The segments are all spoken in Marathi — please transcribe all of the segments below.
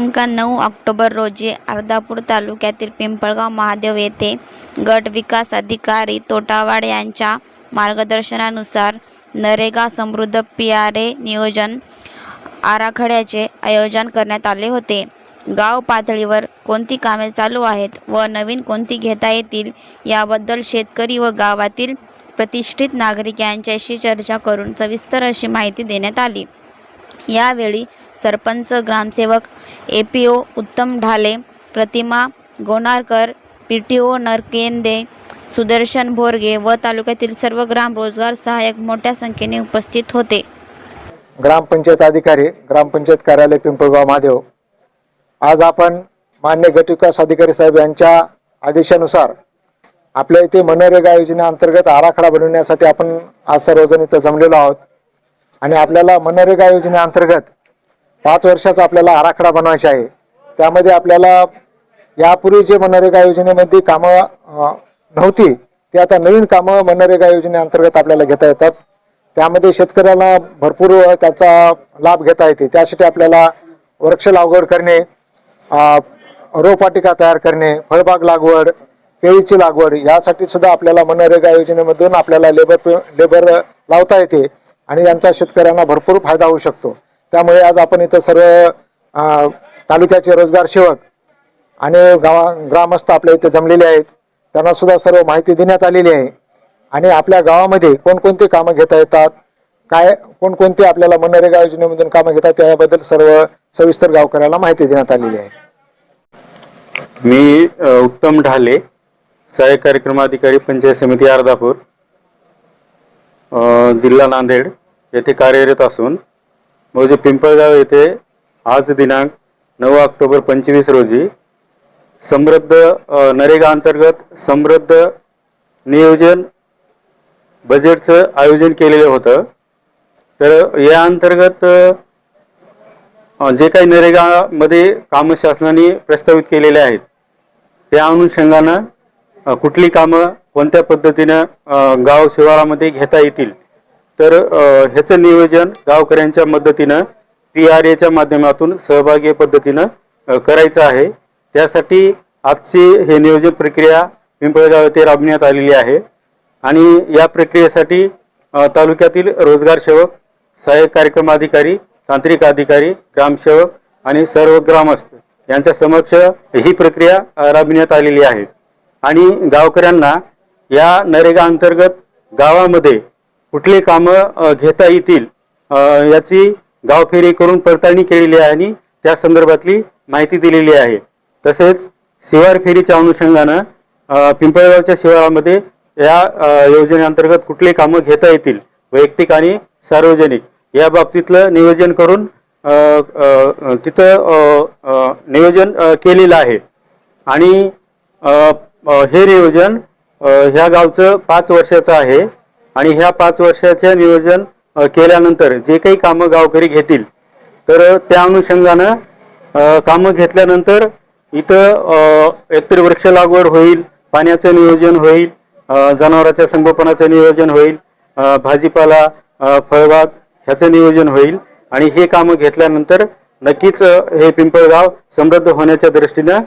दिनांक नऊ ऑक्टोबर रोजी अर्धापूर तालुक्यातील पिंपळगाव महादेव येथे गट विकास अधिकारी तोटावाड यांच्या मार्गदर्शनानुसार नरेगा समृद्ध पियारे नियोजन आराखड्याचे आयोजन करण्यात आले होते. गाव पातळीवर कोणती कामे चालू आहेत व नवीन कोणती घेता येतील याबद्दल शेतकरी व गावातील प्रतिष्ठित नागरिक यांच्याशी चर्चा करून सविस्तर अशी माहिती देण्यात आली. यावेळी सरपंच ग्रामसेवक ए P O Uttam Dhale Pratima Gonarkar P T O Narkende Sudarshan Bhorge व तालुक्यातील सर्व ग्राम रोजगार सहाय्यक मोठ्या संख्येने उपस्थित होते. ग्रामपंचायत अधिकारी ग्रामपंचायत कार्यालय पिंपळगाव महादेव आज आपण मान्य गटविकास अधिकारी साहेब यांच्या आदेशानुसार आपल्या इथे मनरेगा योजनेअंतर्गत आराखडा बनवण्यासाठी आपण आज सर्वजण इथं जमलेलो आहोत. आणि आपल्याला मनरेगा योजनेअंतर्गत पाच वर्षाचा आपल्याला आराखडा बनवायचा आहे. त्यामध्ये आपल्याला यापूर्वी जे मनरेगा योजनेमध्ये कामं नव्हती ते आता नवीन कामं मनरेगा योजनेअंतर्गत आपल्याला घेता येतात. त्यामध्ये शेतकऱ्याला भरपूर त्याचा लाभ घेता येते. त्यासाठी आपल्याला वृक्ष लागवड करणे अं, रोपवाटिका तयार करणे फळबाग लागवड केळीची लागवड यासाठी सुद्धा आपल्याला मनरेगा योजनेमधून आपल्याला लेबर लेबर लावता येते आणि यांचा शेतकऱ्यांना भरपूर फायदा होऊ शकतो. त्यामुळे आज आपण इथं सर्व तालुक्याचे रोजगार सेवक आणि गावा ग्रामस्थ आपल्या इथे जमलेले आहेत. त्यांना सुद्धा सर्व माहिती देण्यात आलेली आहे. आणि आपल्या गावामध्ये कोणकोणती कामं घेता येतात? काय कोणकोणती आपल्याला मनरेगा योजनेमधून कामं घेतात? याबद्दल सर्व सविस्तर गावकऱ्याला माहिती देण्यात आलेली आहे. मी उत्तम ढाले सहाय्यक कार्यक्रमाधिकारी पंचायत समिती अर्धापूर जिल्हा नांदेड येथे कार्यरत असून मौजे पिंपळगाव येथे आज दिनांक नऊ ऑक्टोबर पंचवीस रोजी समृद्ध नरेगा अंतर्गत समृद्ध नियोजन बजेटचं आयोजन केलेलं होतं. तर या अंतर्गत जे काही नरेगामध्ये कामं शासनाने प्रस्तावित केलेले आहेत त्या अनुषंगानं कुठली कामं कोणत्या पद्धतीनं गाव शिवारामध्ये घेता येतील तर ह्याचं नियोजन गावकऱ्यांच्या मदतीनं पी आर एच्या माध्यमातून सहभागी पद्धतीनं करायचं आहे. त्यासाठी आजची हे नियोजन प्रक्रिया पिंपळगाव येथे राबविण्यात आलेली आहे. आणि या प्रक्रियेसाठी तालुक्यातील रोजगार सेवक सहाय्यक कार्यक्रम अधिकारी तांत्रिक अधिकारी ग्रामसेवक आणि सर्व ग्रामस्थ यांच्या समक्ष ही प्रक्रिया राबविण्यात आलेली आहे. आणि गावकऱ्यांना या नरेगा अंतर्गत गावामध्ये कुठले कामं घेता येतील याची गावफेरी करून पडताळणी केलेली आहे आणि त्या संदर्भातली माहिती दिलेली आहे. तसेच शिवार फेरीच्या अनुषंगानं पिंपळगावच्या शिवारामध्ये या योजनेअंतर्गत कुठले कामं घेता येतील वैयक्तिक आणि सार्वजनिक या बाबतीतलं नियोजन करून तिथं नियोजन केलेलं आहे. आणि हे नियोजन ह्या गावचं पाच वर्षाचं आहे. आणि ह्या पाच वर्षाच्या नियोजन केल्यानंतर जे काही कामं गावकरी घेतील तर त्या अनुषंगानं कामं घेतल्यानंतर इथं एकतर वृक्ष लागवड होईल पाण्याचं नियोजन होईल जनावरांच्या संगोपनाचं नियोजन होईल भाजीपाला फळबाग ह्याचं नियोजन होईल आणि हे कामं घेतल्यानंतर नक्कीच हे पिंपळगाव समृद्ध होण्याच्या दृष्टीनं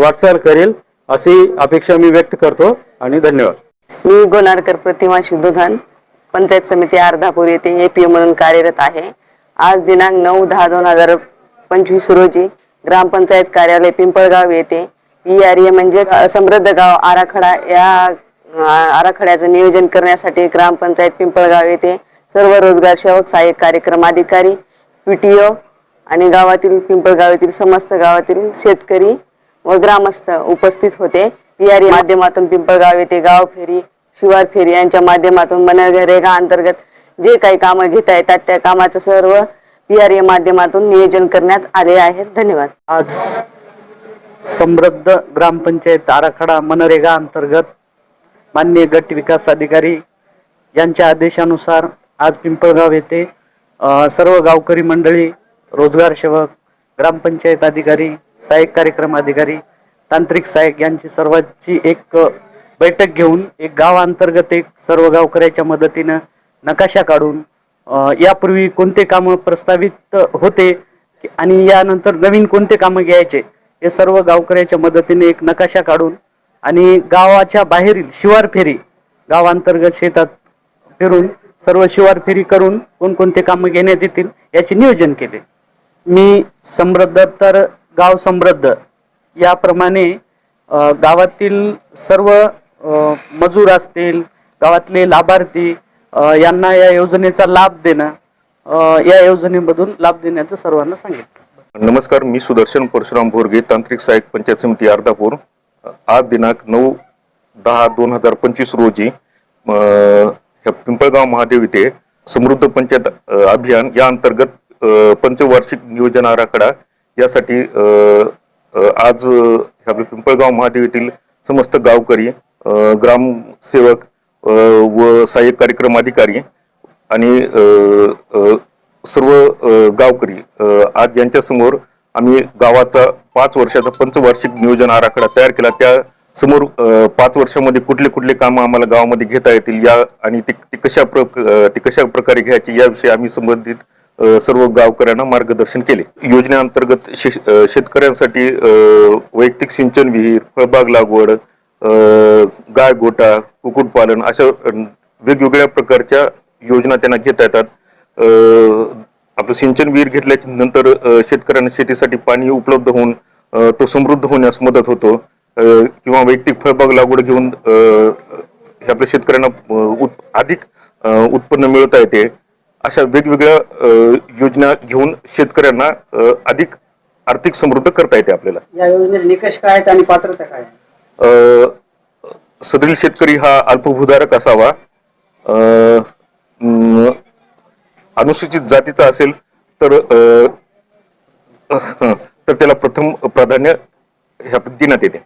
वाटचाल करेल अशी अपेक्षा मी व्यक्त करतो आणि धन्यवाद. मी गोनारकर प्रतिमा सिद्धोधन पंचायत समिती अर्धापूर येथे एपीओ म्हणून कार्यरत आहे. आज दिनांक नऊ दहा दोन हजार पंचवीस रोजी ग्रामपंचायत कार्यालय पिंपळगाव येथे पी आर ए म्हणजे समृद्ध गाव आराखडा या आराखड्याचं नियोजन करण्यासाठी ग्रामपंचायत पिंपळगाव येथे सर्व रोजगार सेवक सहाय्यक कार्यक्रम अधिकारी पीटीओ आणि गावातील पिंपळगाव येथील समस्त गावातील शेतकरी व ग्रामस्थ उपस्थित होते. पी आर ए माध्यमातून पिंपळगाव येथे गाव फेरी शिवार फेरी यांच्या माध्यमातून मनरेगा अंतर्गत जे काही कामं घेता येतात त्या कामाचं सर्व पीआरए माध्यमातून नियोजन करण्यात आले आहे. धन्यवाद. आज समृद्ध ग्रामपंचायत आराखडा मनरेगा अंतर्गत मान्य गट विकास अधिकारी यांच्या आदेशानुसार आज पिंपळगाव येथे सर्व गावकरी मंडळी रोजगार सेवक ग्रामपंचायत अधिकारी सहाय्यक कार्यक्रम अधिकारी तांत्रिक सहाय्यक यांची सर्वांची एक बैठक घेऊन एक गाव अंतर्गत एक सर्व गावकऱ्याच्या मदतीनं नकाशा काढून यापूर्वी कोणते कामं प्रस्तावित होते आणि यानंतर नवीन कोणते कामं घ्यायचे हे सर्व गावकऱ्याच्या मदतीने एक नकाशा काढून आणि गावाच्या बाहेरील शिवार फेरी गावांतर्गत शेतात फिरून सर्व शिवार फेरी करून कोणकोणते कामं घेण्यात येतील याचे नियोजन केले. मी समृद्ध तर गाव समृद्ध याप्रमाणे गावातील सर्व मजूर असतील गावातले लाभार्थी यांना या योजनेचा लाभ देणं या योजनेमधून लाभ देण्याचं सर्वांना सांगितलं. नमस्कार मी सुदर्शन परशुराम भोरगे तांत्रिक सहाय्यक पंचायत समिती अर्धापूर. आज दिनांक नऊ दहा दोन हजार पंचवीस रोजी ह्या पिंपळगाव महादेव येथे समृद्ध पंचायत अभियान या अंतर्गत पंचवार्षिक नियोजन आराखडा यासाठी आज ह्या पिंपळगाव महादेव येथील समस्त गावकरी ग्रामसेवक व सहाय्यक कार्यक्रम अधिकारी आणि सर्व गावकरी आज यांच्यासमोर आम्ही गावाचा पाच वर्षाचा पंचवार्षिक नियोजन आराखडा तयार केला. त्या समोर पाच वर्षामध्ये कुठले कुठले कामं आम्हाला गावामध्ये घेता येतील या आणि ती ती कशा प्र ती ते कशा प्रकारे घ्यायची याविषयी आम्ही संबंधित सर्व गावकऱ्यांना मार्गदर्शन केले. योजनेअंतर्गत शे- शेतकऱ्यांसाठी वैयक्तिक सिंचन विहीर फळबाग लागवड गाय गोटा कुक्कुटपालन अशा वेगवेगळ्या प्रकारच्या योजना त्यांना घेता येतात. आपलं सिंचन विहीर घेतल्याच्या नंतर शेतकऱ्यांना शेतीसाठी पाणी उपलब्ध होऊन तो समृद्ध होण्यास मदत होतो. किंवा वैयक्तिक फळबाग लागवड घेऊन हे आपल्या शेतकऱ्यांना अधिक उत्पन्न मिळवता येते. अशा वेगवेगळ्या योजना घेऊन शेतकऱ्यांना अधिक आर्थिक समृद्ध करता येते आपल्याला. या योजनेचे निकष काय आहेत आणि पात्रता काय आहे सदरील शेतकरी हा अल्पभूधारक असावा. अनुसूचित जातीचा असेल तर तर त्याला प्रथम प्राधान्य ह्या देण्यात येते